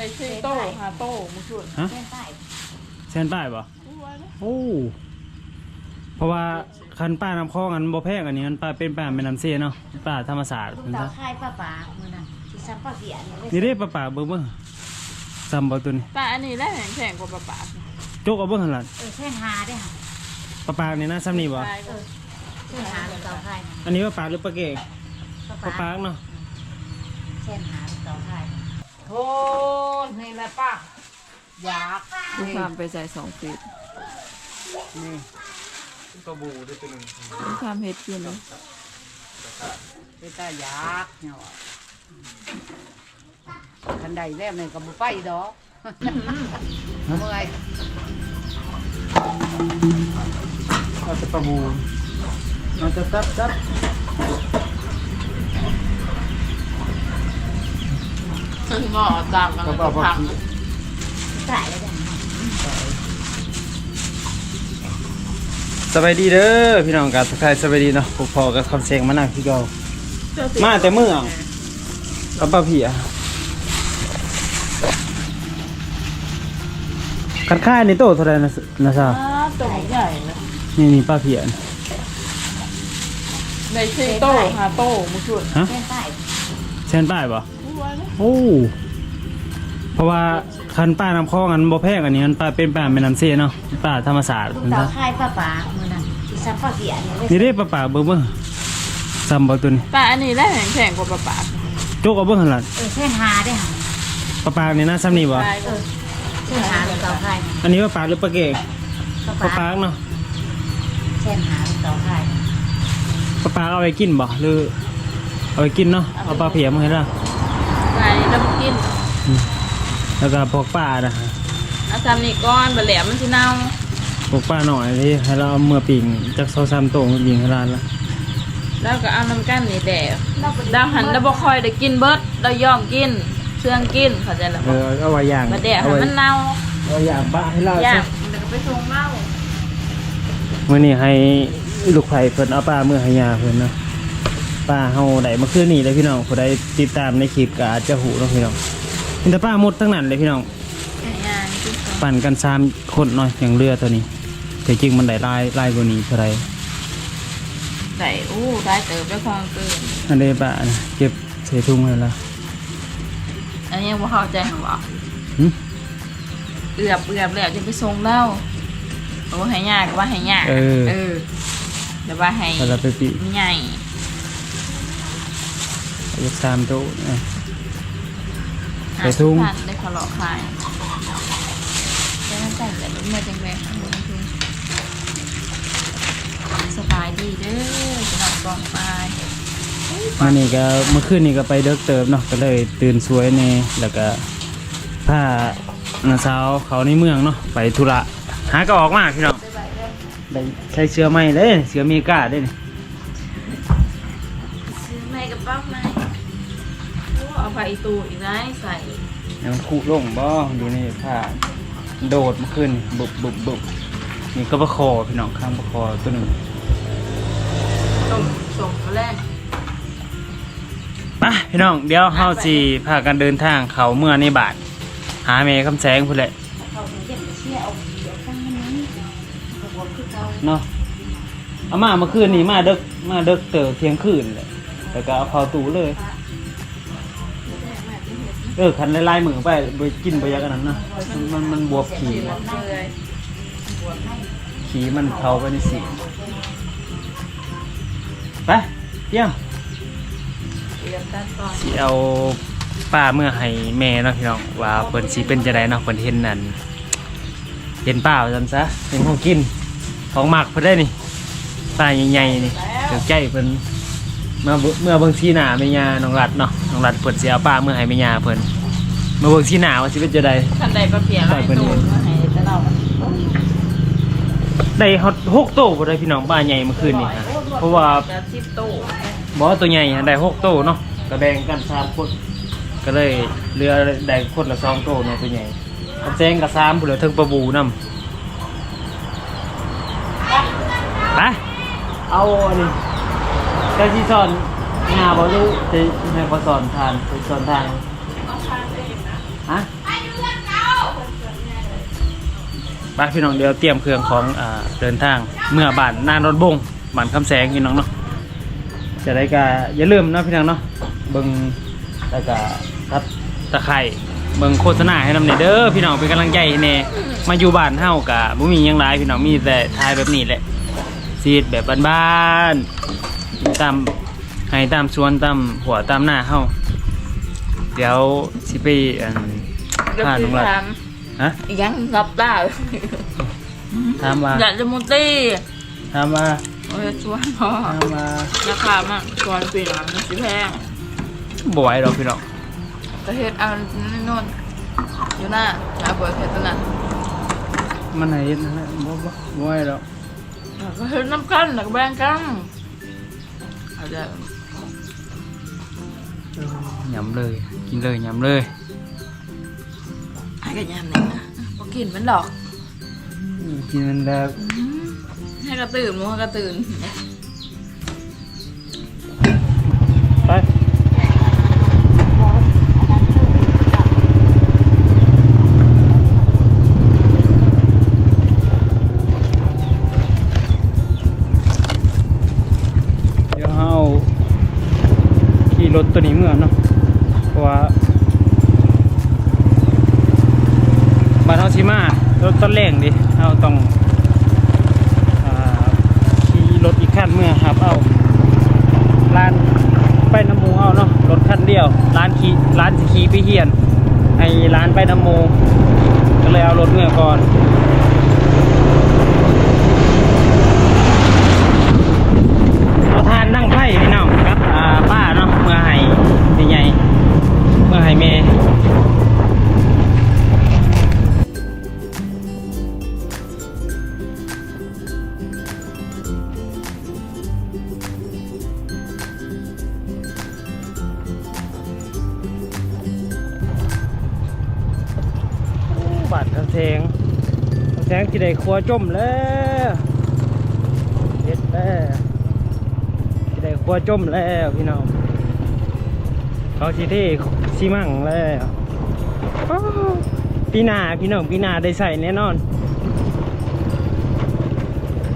ไปซื้อโต้หาโต้มาช่วยฮะเส้นใต้แซนป้ายบ่โอ้เพราะว่าคันป้านำคลองอันบ่แพงอันนี้มันป้าเป็นป้าเป็นน้ำเสียเนาะป้าธรรมศาสตร์ลูกเพิ่นเต่าซะค่ายป้าป๋ามือนั้นที่ซ้ำป้าเสียเนี่ยนี่เด้ป้าป่าเบิ่งเบิ่งซ้ำบ่ตัวนี้แต่อันนี้ได้แข็งแข็งกว่าปลาปากโจกเอาเบิ่งหั่นล่ะเออเส้นหาได้ค่ะป้าป่านี่นะซ้ำนี่บ่ใช่เออเส้นหาลูกเต่าค่ายอันนี้ป้าป่าหรือป้าเก๋ป้าป้าป๋าป่าเนาะเส้นหาลูกเต่าค่ายโอ้นี่แหละป้าอยากดูความไปใส่สองฟีดนี่ตัวบูด้วยตัวนึงดูความเฮ็ดกินเลยไปตาอยากเนี่ยว่ะคันใดแล้วนี่ก็บ่ไปดอกเมื่อยเอาแต่ปลาบูเอาจะจับจับ ซึ่งก็ตามกันก็แล้วปลาก็ปลาพังขี้ใส่แล้วกันสบายดีเด้อพี่น้องกันทักทายสบายดีเนาะพวกพอกับคำเสียงมานั่งพี่เก่ามาแต่เมื่องกับป้าเพียคันค่ายนี่โตเท่าไหร่นะนะซาอ้าวตัวใหญ่เลยนี่นี่ป้าเพียนในซื้อโต้หาโต้มาช่วยฮะเส้นใต้แซนป้ายบ่ โอ้เพราะว่าคันป้านำคลองอันบ่แพงอันนี้มันป้าเป็นป้าเป็นน้ำเสียเนาะป้าธรรมศาสตร์ลูกเพิ่นเต่าซะค่ายป้าป๋ามือนั้นที่ซ้ำป้าเสียเนี่ยนี่เด้ป้าป่าเบิ่งเบิ่งซ้ำบ่ตัวนี้แต่อันนี้ได้แข็งแข็งกว่าปลาปากโจกเอาเบิ่งหั่นล่ะเออเส้นหาได้ค่ะป้าป่านี่นะซ้ำนี่บ่ใช่เออเส้นหาลูกเต่าค่ายอันนี้ป้าป่าหรือป้าเก๋ป้าป้าป๋าป่าเนาะเส้นหาลูกเต่าค่ายป้าป่าเอาไปกินบ่หรือเอาไปกินเนาะเอาปลาเพียมาให้ล่ะ ใช่แล้วกินแล้วก็พวกป้านะเอาทำนี่ก้อนบะแหลมมันที่เน่าพวกป้าหน่อยที่ให้เราเอามือปิ่งจากโซซามโตงยิงให้ร้านละแล้วก็เอาน้ำกั้นนี่แดดดาวหันแล้วบ่คอยได้กินเบิดเรายอมกินเชื่องกินเข้าใจแล้วเอบ่อเอาไว้อย่างบะแดดเอาให้ไว้มันเน่าเอาไว้อย่างป้าให้เราย่าซะงมันก็ไปส่งเหล้ามื้อนี้ให้ลูกไผ่เพิ่นเอาปลามื้อให้ยาเพิ่นเนาะ ป้าเฮาได้เมื่อคืนนี้เลยพี่น้องผู้ใดติดตามในคลิปก็อาจจะหูเนาะพี่น้องมีแต่ป้าหมดทั้งนั้นเลยพี่น้องย่างกินสองปั่นกันสามคนเนาะอย่างเรือตัวนี้แต่จริงมันได้ลายลายกว่านี้เท่าไหรใส่อู้ได้เติบด้วยความเกินอันนี้ป้าน่ะเก็บใส่ถุงเลยละอันนี้ว่าเข้าใจหรอหึเอือบเอือบแล้วจะไปส่งเหล้าโอ้ให้ยากว่าให้ยากเออเออเดี๋ยวว่าให้เวลาไปปีใหญ่ ยกสามโต๊ะนะใส่ถุงได้ขอหลอกขายแล้วมันแต่งแต่เมื่อจังแรงข้างบนคือสบายดีเด้อจะนอนกองไฟมานี่ก็เมื่อคืนนี่ก็ไปเดิกเติบเนาะก็เลยตื่นสวยเน่แล้วก็ผ้าน้าสาวเขาในเมืองเนาะไปธุระหาก็ออกมาพี่น้องได้ใช้เสื้อใหมเลยเสื้ออเมริกาได้เนี่ซื้อไหมกับป้าไหม โอ้เอาไปตูอีกได้ใส่ยังคุลงบ่ดูนี่ผ้าโดดเมื่อคืนนี่บุบบุบบุบนี่ก็ประคอพี่น้องข้างประคอตัวหนึ่งส่งส่งมาแรกไปพี่น้องเดี๋ยวเฮาสิพากันเดินทางเขาเมื่อในบาท หาเมย์คำแสงพุ่นแหละเขาถึงเห็นเชี่ยเอาเดี๋ยวตั้งนี้กระบวนคือเขาเนาะเอามาเมื่อคืนนี่มาเดึกมาเดึกเตอเที่ยงคืนเลยแล้วก็เอาเข้าตู้เลย เออคันลายๆมือไปไปกินไปยักอันนั้นนะมันมันมันบวบขี่นะเลยขี่มันเข้าไปในสีไปเยี่ยมเตรียมตัดก่อนสิเอาป้าเมื่อให้แม่เนาะพี่น้องว่าเพิ่นสิเป็นจะไดเนาะเพิ่นเห็นนั่นเห็นป้าว่าซั่นซะเป็นของกินของหมักเพิ่นได้นี่ป้าใหญ่ๆนี่ถึงใจเพิ่น เมื่อเบิ่งเมื่อเบิ่งสีหน้าแม่ย่าน้องรัดเนาะน้องรัดเพิ่นสิเอาป้าเมื่อให้แม่ย่าเพิ่นเมื่อเบิ่งสีหน้าว่าสิเป็นจะไดขันใดประเพียอะไรตูนมาให้แต่เราได้ฮอตหกโตบ่ได้พี่น้องป้าใหญ่เมื่อคืนนี่ฮะเพราะว่าจะสิบตู้บ่ตัวใหญ่ฮะได้หกโตเนาะก็แบ่งกันสามคนก็เลยเหลือได้คนละสองโตเนาะตัวใหญ่กระแจงกับสามผู้เหลือเทิงปลาบูนำไปเอาอันนี้ แต่ที่สอนงาบ่รู้จะให้บ่สอนทานไปสอนทางฮะบ้านพี่น้องเดียวเตรียมเครื่องของอ่าเดินทางเมื่อบ้านนานรถบงบ้านคำแสงพี่น้องเนาะจะได้ก็อย่าลืมเนาะพี่น้องเนาะเบิ่งแล้วก็ครับตะไคร่เบิ่งโฆษณาให้นำเนี่ยเด้อพี่น้องเป็นกำลังใจให้แน่มาอยู่บ้านเฮากะบ่มีหยังหลายพี่น้องมีแต่ทายแบบนี้แหละซีดแบบบ้านๆ ตามให้ตามสวนตามหัวตามหน้าเฮาเดี๋ยวสิไปอันเดี๋ยวผ่านพี่ลงละถามฮะยังรับได้ถามว่าอยากจะมุตี้ถามว่าโอ้ยชวนพ่อถามว่าราคามากชวนปีหลังมันสิแพงบ่ไหวดอกพี่น้องประเทศเอาโน่นอยู่หน้าหาเปิดเทศตัวนั้นมันไหนนั่นแหละบ่บ่บ่ไหวดอกประเทศน้ำกันหนักแบ่งกัน อาจจะยำเลย กินเลยยำเลยให้กันยามหนึ่งนะพอกินมันดอก กินมันแล้วให้กระตื่นมัวกระตื่น สิมา รถต้นแรงดิเอาต้องอขี่รถอีกคันเมื่อครับ เอาร้านไปน้ำมูเอาเนาะ รถคันเดียว ร้านขี่ร้านขี่ไปเฮียนไอ้ร้านไปน้ำมูก็เลยเอารถเมื่อก่อน งที่ได้ครัวจมแล้วเด็ดแล้วที่ได้ครัวจมแล้วพี่น้องเขาที่ที่ซีมั่งแล้วอ้าวปีหน้าพี่น้องปีหน้าได้ใส่แน่นอน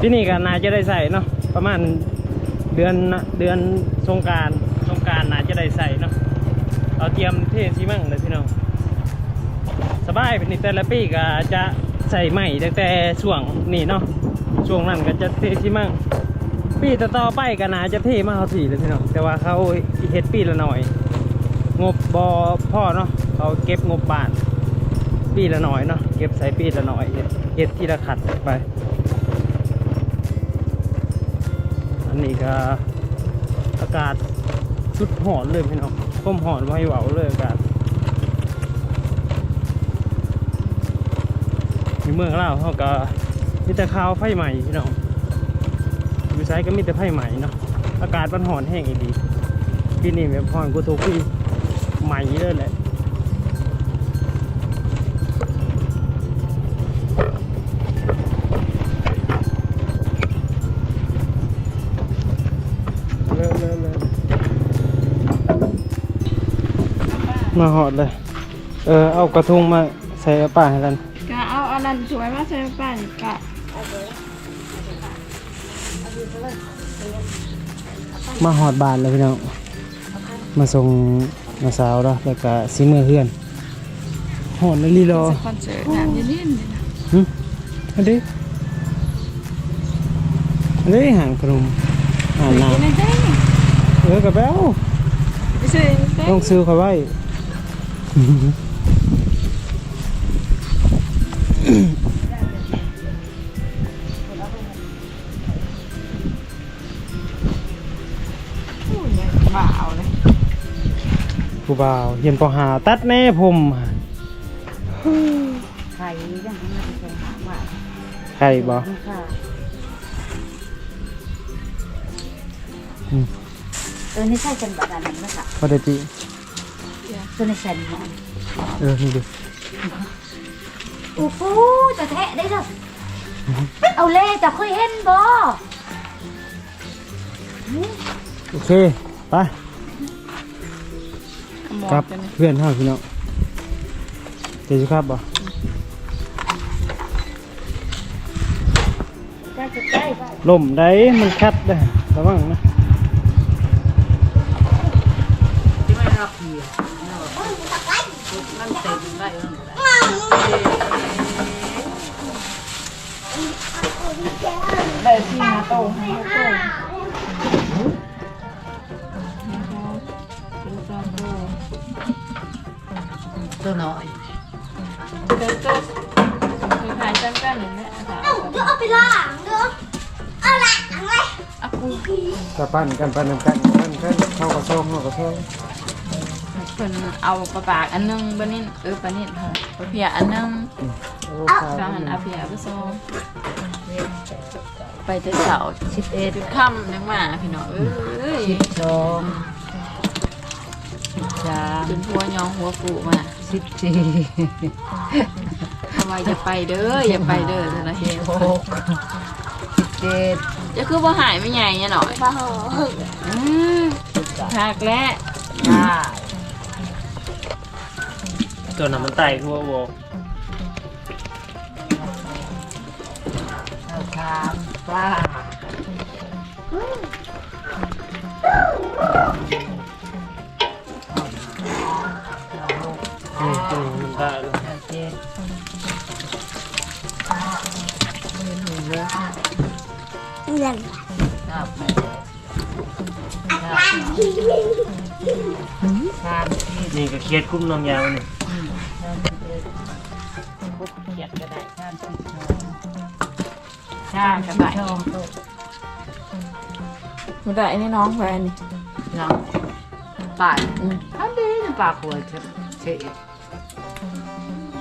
ปีนี้ก็น่าจะได้ใส่เนาะประมาณเดือนเดือนสงการสงการนาจะได้ใส่เนาะเอาเตรียมเทซีมั่งเลยพี่น้องสบายเป็นแต่ละปีก็จะ ใส่ใหม่ตั้งแต่ช่วงนี้เนาะช่วงนั้นก็จะเทที่มั่งปีต่อๆไปก็น่าจะเทมากเขาถี่เลยพี่น้องแต่ว่าเขาเฮ็ดปีละหน่อย งบบอพ่อเนาะเขาเก็บงบบ้าน ปีละหน่อยเนาะเก็บใส่ปีละหน่อยเฮ็ดเฮดทีละขัดไป อันนี้ก็อากาศสุดหอนเลยพี่น้องก้มหอนไว้เหวาเลยอากาศ ในเมืองลาวเขาก็มีแต่ข้าวไฟใหม่พี่น้องอยู่ไซก็มีแต่ไฟใหม่เนาะอากาศมันหอนแห้งอีดีปีนี้แบบหอนกูทุกปีใหม่เลยแหละมาหอดเลย เออ เอากระทงมาใส่ป่าให้กัน กะเอาอันนั้นสวยมาใส่ป่านกะมาหอดบานเลยพี่น้อง มาส่งมาสาวแล้วแล้วก็ซีมือเฮือนหอดเลยลีรอคอนเสิร์ตน้ำเย็นๆนี่นะหึอันนี้อันนี้ห่างกลุ่มอ่านน้กินได้ำเออกระเบ้าไปซื้อได้ต้องซื้อเขาไว้ บ่าวเลยผู้บ่าวเย็นปอหาตัดแน่ผมไข่ยังไม่ได้เป็นหาว่าใครบ่ค่ะอืมตัวนี้ใช่เป็นแบบนั้นนะคะพอได้จีตัวนี้ใส่หมอนเออนี่ดิ อู้ฟูจะแทะได้หรอเอาเล่จะเคยเห็นบ่โอเค ไปหมอครับกันเลยเพื่อนเฮาพี่น้องเดี๋ยวสิครับบ่ล่มได้มันคัดได้ระวังนะ กระปั้นกันปั้นนำกันปั้นกันเข้ากระซงเข้ากระซงเพิ่นเอาปลาปากอันนึงบะนิ่นเออปลานิ่นค่ะปลาเพียอันนึงโอ้สามหันอาเพียไปส่งไปแต่เสาร์สิบเอ็ดค่ำนึงมาพี่น้องเอ้ยสองสิบสามเป็นพัวยองหัวฟูมาสิบสี่ทำไมอย่าไปเด้ออย่าไปเด้อแต่ละเฮหกสิบเจ็ด จะคือว่าหายไม่ใหญ่เนี่ยหน่อยบ้าเหรออืมหักและห้าตัวนั้นมันไตคือว่าโวสามปลา สิบนี่ก็เครียดคุ้มน้องยาวนี่สามสิบเอ็ดหกเจ็ดก็ได้สามสิบสองสามสิบสองตัวมันได้นี่น้องแฟนนี่น้องป่าอืมอันนี้ป่าขวดเฉย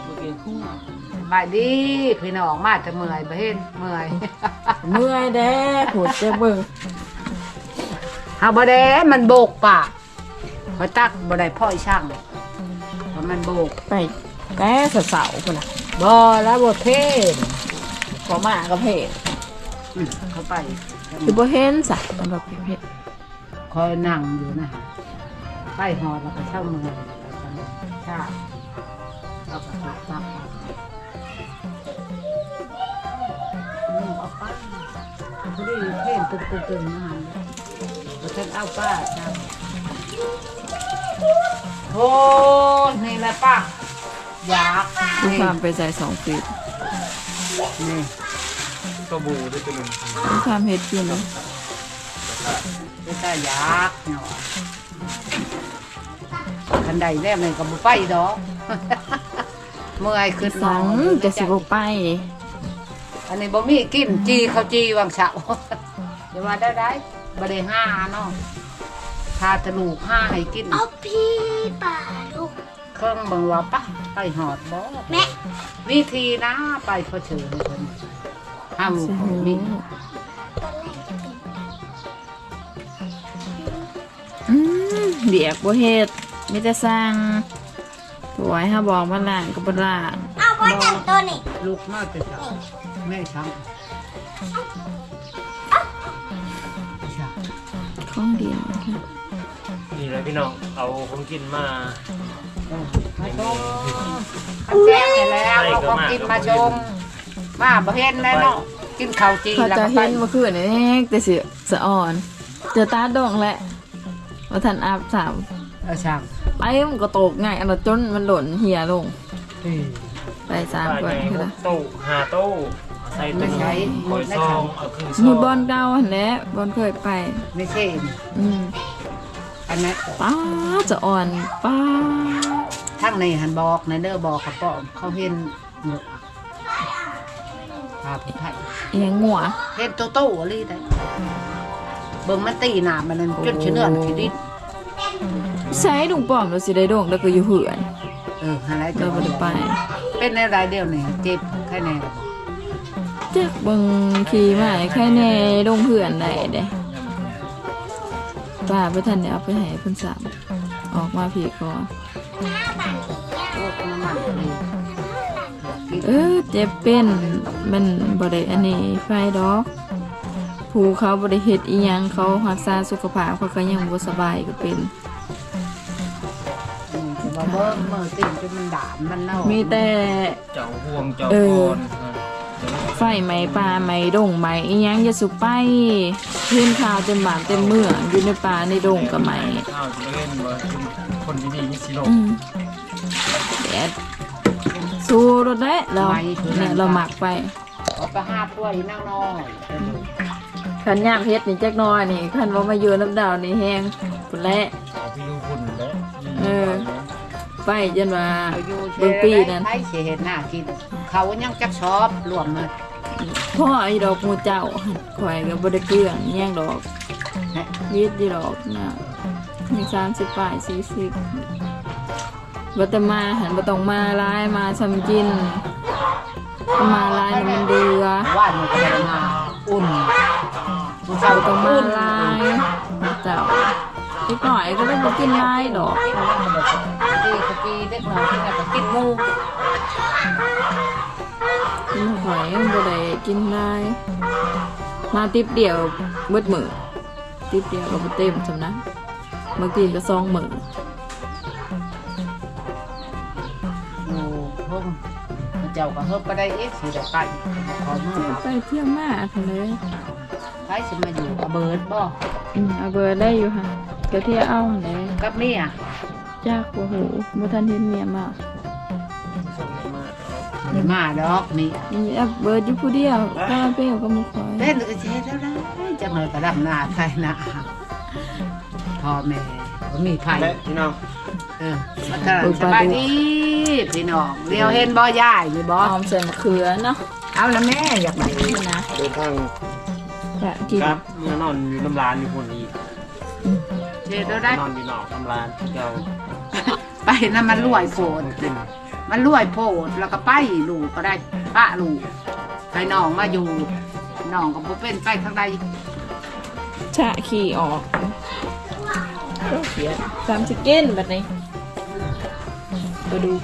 เมื่อกี้คุ้มบายดีพี่น้องมาจะเมื่อยบ่เห็นเมื่อย เมื่อยแด้หัวเจ็บเบิ่งเฮาบ่ได้มันโบกปากพอตักบ่ได้พ่อยช่างเพราะ มันโบกไปแต่เสาๆคนน่ะบ่แล้วบ่เทศขอมากับเพจอืมเข้าไปคือบ่เห็นสะสำหรับเพจคอยนั่งอยู่นะไปหอดแล้วก็เช่าเมืองชาเอาไปตักเอาเอาไปพอดีเพ่นตึกตึกตึกนะฮะพอฉันเอาป้าจ้า โอ้นี่แหละป้าอยากคือนี่ความไปใส่สองฟีดนี่ตัวบูด้วยตัวหนึงคือความเฮ็ดกินเนาะไม่ใช่อยากเนาะคันใดแน่มันก็บ่ไปดอก เมื่อยขึ้นสังจะสิบ่ไป อันนี้บ่มีกินจีเขาจีวังเสาอย่ามาได้ได้บ่ได้ห้าเนาะ พาตะลูกห้าให้กินเอาพี่ป่าลูกเครื่องเบังว่าปะไปหอดบ่แม่วิธีนะไปเพอเชิญเพิ่นห้ามสิขหูองมีอืมเดียกบ่เฮ็ดมีแต่สั่งสวยเฮาบอกว่าล้างก็บ่ล้างเอาไว้จังตัวนี่ลูกมาแต่เช้าแม่ช้างของดีนะคะ นี่แหละพี่น้อง เอาของกินมามาชมอันแจ้งไปแล้วเอาของกินมาชมมาบ่เห็นแล้วเนาะกินข้าวจีเขาแล้วจะก็ไปเห็นเมื่อคืนนี่แต่สิสะอ่อน เจอตาดงแหละว่าทันอาบสามเอาช่างไปมันก็ตกง่ายอันนั้นจนมันหล่นเหี่ยลงอืมไปสามก่อนใหญ่คือละตู้หาตู้ใส่ไม่ตู้ใช่คอยซองเอาครึ่งซองหมุดบอลเก่าหันแหละบอลเคยไป ไม่ใช่อืม อันนั้นป้าจะอ่อนป้าทั้งในหันบอกในเด้อบอกกับป้อมเขาเห็นหมดพาผู้ไทยเอียงหัวเห็นโตโต้อะไรได้เบิ่งมันตีหนามันนั่นจนเชื้อเนื้อที่ดินใช้ดุงป้อมเราสิได้ดงแล้วก็อยู่เหือนเอออะไรเราบ่ได้ไป เป็นในรายเดียวเนี่ยเจ็บแค่ไหนล่ะบอกเจ๊กเบิ่งขี่มาใครแน่ดงเหือนได้เด้ ป้าไปทันเนี่ยเอาไปให้เพิ่นสามออกมาพี่ก่อนโอ้น้ำมันนี่กินเออเจ็บเป็นมันบ่ได้อันนี้ไฟดอกผู้เขาบ่ได้เฮ็ดอีหยังเขารักษาสุขภาพเขาก็ยังบ่สบายก็เป็นอืมแต่ว่าเบิ่งมือติ่มจนมันด่ามมันเน่ามีแต่เจ้าห่วงเจ้าเอคออน ไฟไหม้ป่าไหม้ดงไหม้อีหยังอย่าสุไปเห็นข่าวเต็มบ้านเต็มเมืองอยู่ในป่าในดงก็ไหม้อ้าวจะเล่นบ่คนดีๆมีสิโลอืมแดดสู้รถได้เราเนี่ยเราหมักไปเอาไปหาป่วยนั่งน้อยขันยามเฮ็ดนี่จักหน้อยนี่ขันว่ามาอยู่น้ำดาวนี่แห้งพุ่นแหละ เอาพี่ลูกคุณแล้วเออ ไปจนว่าเอาอยู่เบิ่งปีนั้นใช้เสียเห็ดหน้ากิน เขายังจักชอบรวมมาพ่อไอ้ดอกหมูเจ้าข่อยก็บ่ได้เกลืองแย่งดอกยีดดีดอกนะมีสามสิบปลายสี่สิบบัตมาหันบัต้องมาลายมาทำกิน มาลายน่ะมันเดือว่านมันก็ได้มาอุ่นมันเราเข้าต้ต้อองงมาอุ่นลายเจ้าอีกหน่อยก็ได้บ่กินลายดอก ดีกกีเด็กน้อยที่ไหนก็กินหมูกินหอยบ่ได้กินลายมาติบเดียวเบิดมือติบเดียวก็บ่เต็มสำนะบางทีก็ซองมือโอยู่เพิ่งเจ้าก็เฮิบไปได้เอ๊ะสิได้ไปขอมือไปเที่ยวมากเลยไปสิมาอยู่กับเบิร์ดบ่อืมเอเบอร์ได้อยู่ค่ะก็เที่ยวเอาเลยกับเมีย จากโอ้โหบ่ทันเห็นเมียมาไม่มาดอกมีนี่แอบเบอร์อยู่ผู้เดียวก็เปรี้ยวก็มาคอยเต้นก็เช็ดแล้วนะจังเลยกระดับหน้าไทยนะพ่อแม่ก็มีไผ่และพี่น้องเออมาเถอะสบายดีพี่น้องเดียวเห็นบ่ยายนี่บ่ออมใส่มะเขือเนาะเอาละแม่อยากไปนี่นะเดินทางกะกินครับเมื่อนอนอยู่น้ำร้านอยู่คนนี้เช็ดแล้วได้นอนอยู่นอกน้ำร้านเจ้า ไปนะมันรวยโผดมันรวยโผดแล้วก็ไปลูกก็ได้ป้าลูกให้น้องมาอยู่น้องก็บ่เป็นไปข้างใดชะขี่ออกเสียสามสิบกินแบบนี้ปลาดุก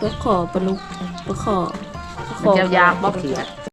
ปลาขอปลาลุกปลาขอปลาขอเจ้ายากบ่เขียด